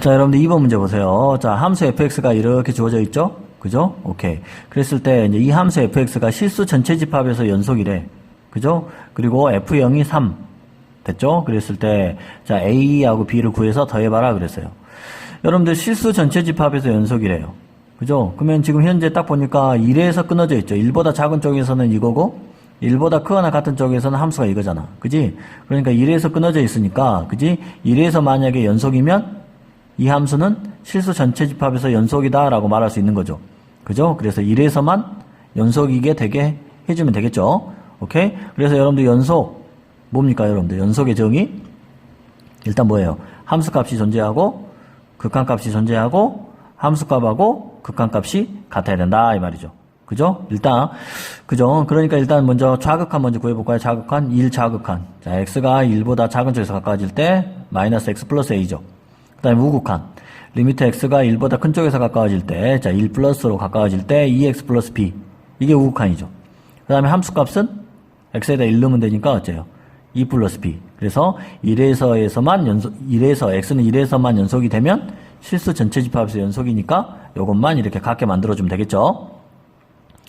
자, 여러분들 2번 문제 보세요. 자, 함수 fx가 이렇게 주어져 있죠? 그죠? 오케이. 그랬을 때, 이제 이 함수 fx가 실수 전체 집합에서 연속이래. 그죠? 그리고 f0이 3. 됐죠? 그랬을 때, 자, a하고 b를 구해서 더해 봐라. 그랬어요. 여러분들 실수 전체 집합에서 연속이래요. 그죠? 그러면 지금 현재 딱 보니까 1에서 끊어져 있죠. 1보다 작은 쪽에서는 이거고, 1보다 크거나 같은 쪽에서는 함수가 이거잖아. 그지? 그러니까 1에서 끊어져 있으니까, 그지? 1에서 만약에 연속이면 이 함수는 실수 전체 집합에서 연속이다 라고 말할 수 있는 거죠. 그죠? 그래서 1에서만 연속이게 되게 해주면 되겠죠. 오케이? 그래서 여러분들 연속, 뭡니까, 여러분들? 연속의 정의? 일단 뭐예요? 함수 값이 존재하고, 극한 값이 존재하고, 함수 값하고 극한 값이 같아야 된다, 이 말이죠. 그죠? 일단, 그죠? 그러니까 일단 먼저 좌극한 먼저 구해볼까요? 좌극한, 1 좌극한. 자, x가 1보다 작은 쪽에서 가까워질 때, 마이너스 x 플러스 a죠. 그 다음에 우극한. 리미트 x가 1보다 큰 쪽에서 가까워질 때, 자, 1 플러스로 가까워질 때, 2x 플러스 b. 이게 우극한이죠. 그 다음에 함수 값은 x에다 1 넣으면 되니까 어째요? 2 플러스 b. 그래서 1에서에서만 연속, 1에서, x는 1에서만 연속이 되면 실수 전체 집합에서 연속이니까 요것만 이렇게 같게 만들어주면 되겠죠?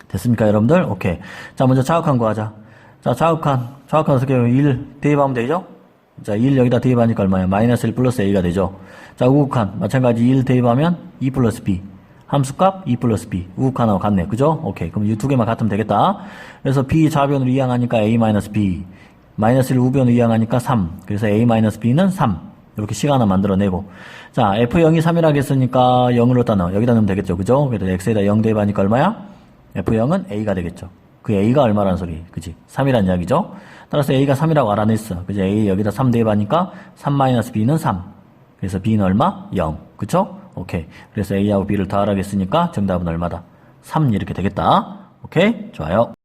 됐습니까, 여러분들? 오케이. 자, 먼저 자극한 거 하자. 자, 자극한. 자극한 어떻게 해요? 1 대입하면 되죠? 자, 1 여기다 대입하니까 얼마예요? 마이너스 1 플러스 a가 되죠. 자, 우극한. 마찬가지 1 대입하면 2 플러스 b. 함수값 2 플러스 b. 우극한하고 같네. 그죠? 오케이. 그럼 이 두 개만 같으면 되겠다. 그래서 b 좌변으로 이항하니까 a 마이너스 b. 마이너스 1 우변으로 이항하니까 3. 그래서 a 마이너스 b는 3. 이렇게 식 하나 만들어내고. 자, f0이 3이라고 했으니까 0을 넣다 넣어. 여기다 넣으면 되겠죠. 그죠? 그래서 x에다 0 대입하니까 얼마야? f0은 a가 되겠죠. 그 a가 얼마라는 소리. 그지? 3이란 이야기죠. 따라서 a가 3이라고 알아냈어. 그지? a 여기다 3 대입하니까 3 마이너스 b는 3. 그래서 b는 얼마? 0. 그쵸? 오케이. 그래서 a하고 b를 더하라고 했으니까 정답은 얼마다? 3 이렇게 되겠다. 오케이? 좋아요.